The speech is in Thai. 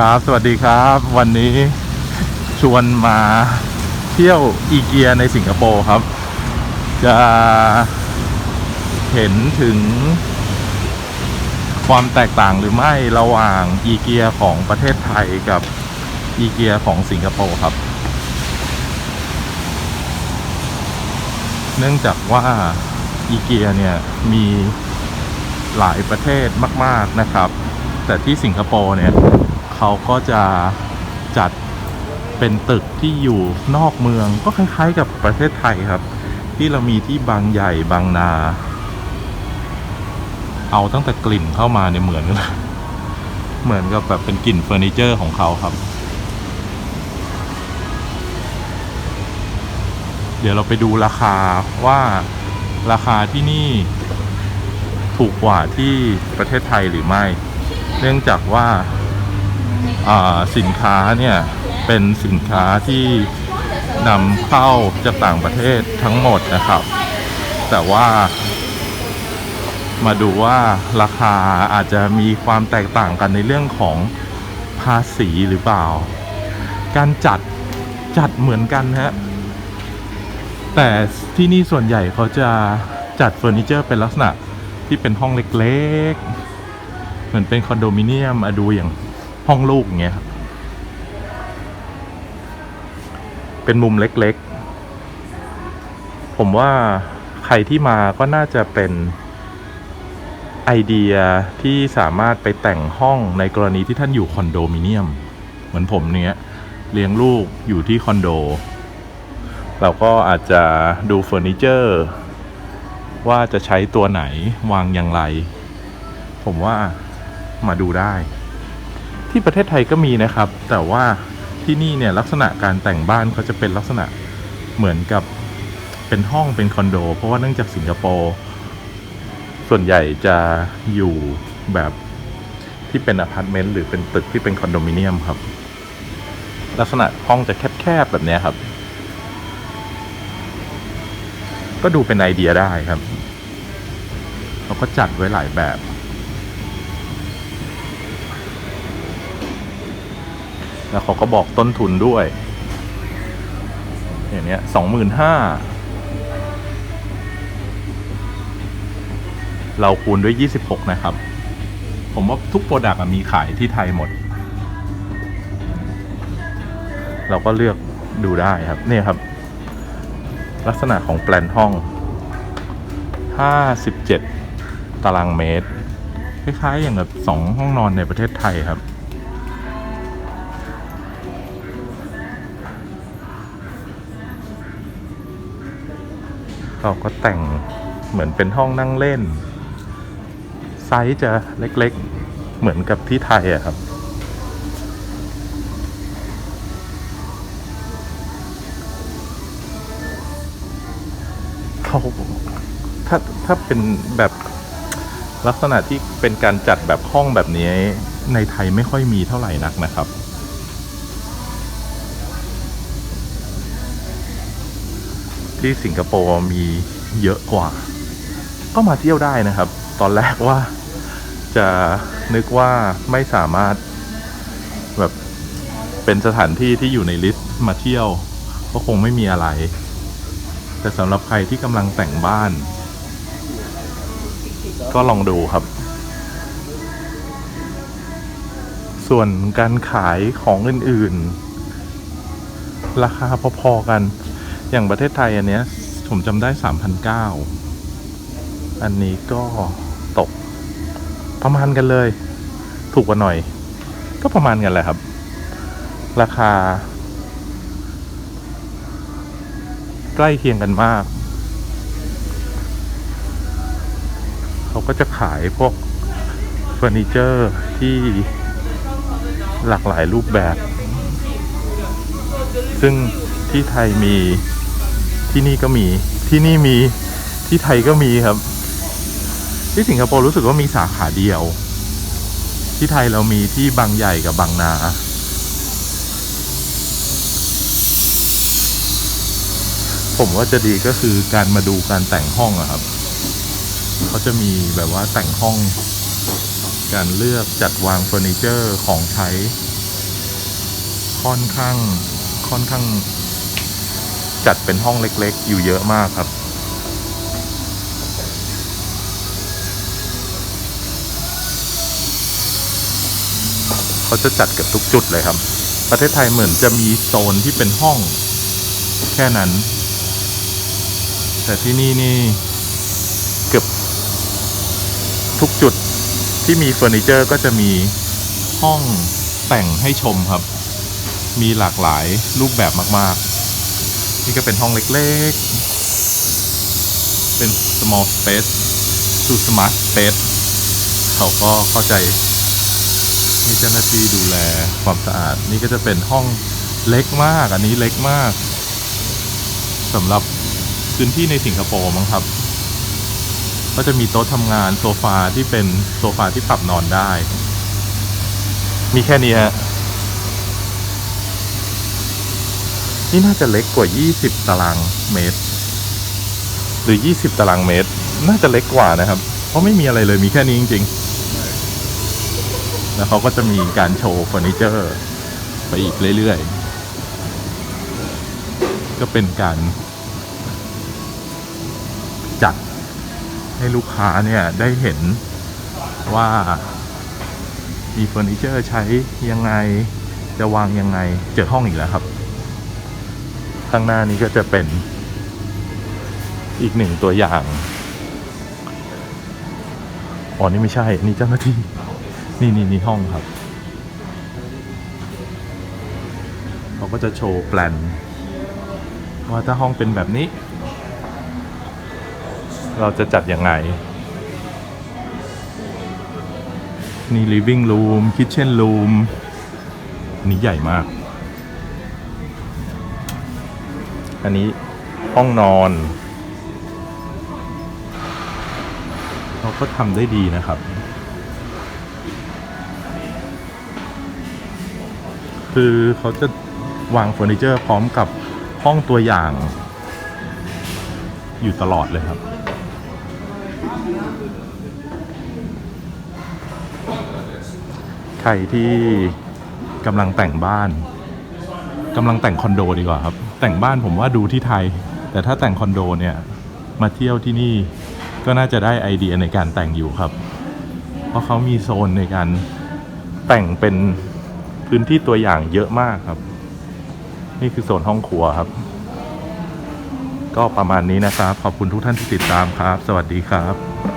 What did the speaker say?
ครับ สวัสดีครับ วันนี้ชวนมาเที่ยวอีเกียในสิงคโปร์ครับ จะเห็นถึงความแตกต่างหรือไม่ระหว่างอีเกียของประเทศไทยกับอีเกียของสิงคโปร์ครับ เนื่องจากว่าอีเกียเนี่ยมีหลายประเทศมาก ๆนะครับ แต่ที่สิงคโปร์เนี่ย เขาก็จะจัดเป็นตึกที่อยู่นอกเมืองก็คล้ายๆกับประเทศไทยครับ ที่เรามีที่บางใหญ่บางนา เอาตั้งแต่กลิ่นเข้ามาเนี่ยเหมือนกันเลยเหมือนกับแบบเป็นกลิ่นเฟอร์นิเจอร์ของเขาครับ เดี๋ยวเราไปดูราคาว่าราคาที่นี่ถูกกว่าที่ประเทศไทยหรือไม่ เนื่องจากว่า สินค้าเนี่ยเป็นสินค้าที่นำเข้าจากต่างประเทศทั้งหมดนะครับ แต่ว่า มาดูว่าราคาอาจจะมีความแตกต่างกันในเรื่องของภาษีหรือเปล่า การจัดจัดเหมือนกันฮะแต่ที่นี่ส่วนใหญ่เขาจะจัดเฟอร์นิเจอร์เป็นลักษณะที่เป็นห้องเล็กๆ เหมือนเป็นคอนโดมิเนียมอะดูอย่าง ห้องลูกอย่างเงี้ยครับ เป็นมุมเล็กๆ ผมว่าใครที่มาก็น่าจะเป็นไอเดียที่สามารถไปแต่งห้องในกรณีที่ท่านอยู่คอนโดมิเนียม เหมือนผมเนี้ยเลี้ยงลูกอยู่ที่คอนโด เราก็อาจจะดูเฟอร์นิเจอร์ ว่าจะใช้ตัวไหนวางอย่างไร ผมว่ามาดูได้ ที่ประเทศไทยก็มีนะครับ แต่ว่าที่นี่เนี่ยลักษณะการแต่งบ้านเขาจะเป็นลักษณะเหมือนกับเป็นห้องเป็นคอนโด เพราะว่าเนื่องจากสิงคโปร์ส่วนใหญ่จะอยู่แบบที่เป็นอพาร์ตเมนต์หรือเป็นตึกที่เป็นคอนโดมิเนียมครับ ลักษณะห้องจะแคบๆแบบนี้ครับ ก็ดูเป็นไอเดียได้ครับเขาก็จัดไว้หลายแบบ แล้วเขาก็บอกต้นทุนด้วย อย่างเนี้ยสองหมื่นห้าเราคูณด้วยยี่สิบหกนะครับ ผมว่าทุกโปรดักต์มีขายที่ไทยหมด เราก็เลือกดูได้ครับ เนี่ยครับ ลักษณะของแปลนห้อง 57 ตารางเมตร คล้ายๆอย่างกับสองห้องนอนในประเทศไทยครับ เราก็แต่งเหมือนเป็นห้องนั่งเล่น ไซส์จะเล็กๆ เหมือนกับที่ไทยอะครับ เขาถ้าถ้าเป็นแบบลักษณะที่เป็นการจัดแบบห้องแบบนี้ในไทยไม่ค่อยมีเท่าไหร่นักนะครับ ที่สิงคโปร์มีเยอะกว่า ก็มาเที่ยวได้นะครับ ตอนแรกว่าจะนึกว่าไม่สามารถแบบเป็นสถานที่ที่อยู่ในลิสต์มาเที่ยว ก็คงไม่มีอะไร แต่สำหรับใครที่กำลังแต่งบ้าน ก็ลองดูครับ ส่วนการขายของอื่น ๆ ราคาพอ ๆ กัน อย่างประเทศไทยอันเนี้ยผมจำได้สามพันเก้าอันนี้ก็ตกประมาณกันเลย ถูกกว่าหน่อย ก็ประมาณกันแหละครับ ราคา ใกล้เคียงกันมาก เขาก็จะขายพวกเฟอร์นิเจอร์ที่หลากหลายรูปแบบ ซึ่งที่ไทยมี ที่นี่ก็มีที่นี่มีที่ไทยก็มีครับ ที่สิงคโปร์รู้สึกว่ามีสาขาเดียว ที่ไทยเรามีที่บางใหญ่กับบางนาผมว่าจะดีก็คือการมาดูการแต่งห้องอะครับ เขาจะมีแบบว่าแต่งห้อง การเลือกจัดวางเฟอร์นิเจอร์ของใช้ ค่อนข้างค่อนข้าง จัดเป็นห้องเล็กๆ อยู่เยอะมากครับ เขาจะจัดเกับทุกจุดเลยครับ ประเทศไทยเหมือนจะมีโซนที่เป็นห้อง แค่นั้น แต่ที่นี่นี่เกือบทุกจุดที่มีเฟอร์นิเจอร์ก็จะมีห้องแต่งให้ชมครับ มีหลากหลายรูปแบบมาก ๆ นี่ก็เป็นห้องเล็กๆ เป็น small space to smart space เขาก็เข้าใจมีเจ้าหน้าที่ดูแลความสะอาด นี่ก็จะเป็นห้องเล็กมาก อันนี้เล็กมากสำหรับพื้นที่ในสิงคโปร์มั้งครับ ก็จะมีโต๊ะทำงานโซฟาที่เป็นโซฟาที่ปรับนอนได้ มีแค่นี้ฮะ นี่น่าจะเล็กกว่า 20 ตารางเมตร หรือ 20 ตารางเมตร น่าจะเล็กกว่านะครับ เพราะไม่มีอะไรเลยมีแค่นี้จริง ๆ แล้วเขาก็จะมีการโชว์เฟอร์นิเจอร์ไปอีกเรื่อย ๆ ก็เป็นการ จัดให้ลูกค้าเนี่ยได้เห็นว่ามีเฟอร์นิเจอร์ใช้ยังไงจะวางยังไงเจอห้องอีกแล้วครับ ข้างหน้านี้ก็จะเป็นอีกหนึ่งตัวอย่าง อ๋อ นี่ไม่ใช่ นี่เจ้าหน้าที่ นี่นี่นี่ห้องครับ เขาก็จะโชว์แปลน ว่าถ้าห้องเป็นแบบนี้ เราจะจัดยังไง นี่ living room kitchen room นี่ใหญ่มาก อันนี้ห้องนอนเขาก็ทำได้ดีนะครับ คือเขาจะวางเฟอร์นิเจอร์พร้อมกับห้องตัวอย่าง อยู่ตลอดเลยครับ ใครที่กำลังแต่งบ้านกำลังแต่งคอนโดดีกว่าครับ แต่งบ้านผมว่าดูที่ไทย แต่ถ้าแต่งคอนโดเนี่ย มาเที่ยวที่นี่ก็น่าจะได้ไอเดียในการแต่งอยู่ครับ เพราะเขามีโซนในการแต่งเป็นพื้นที่ตัวอย่างเยอะมากครับ นี่คือโซนห้องครัวครับ ก็ประมาณนี้นะครับ ขอบคุณทุกท่านที่ติดตามครับ สวัสดีครับ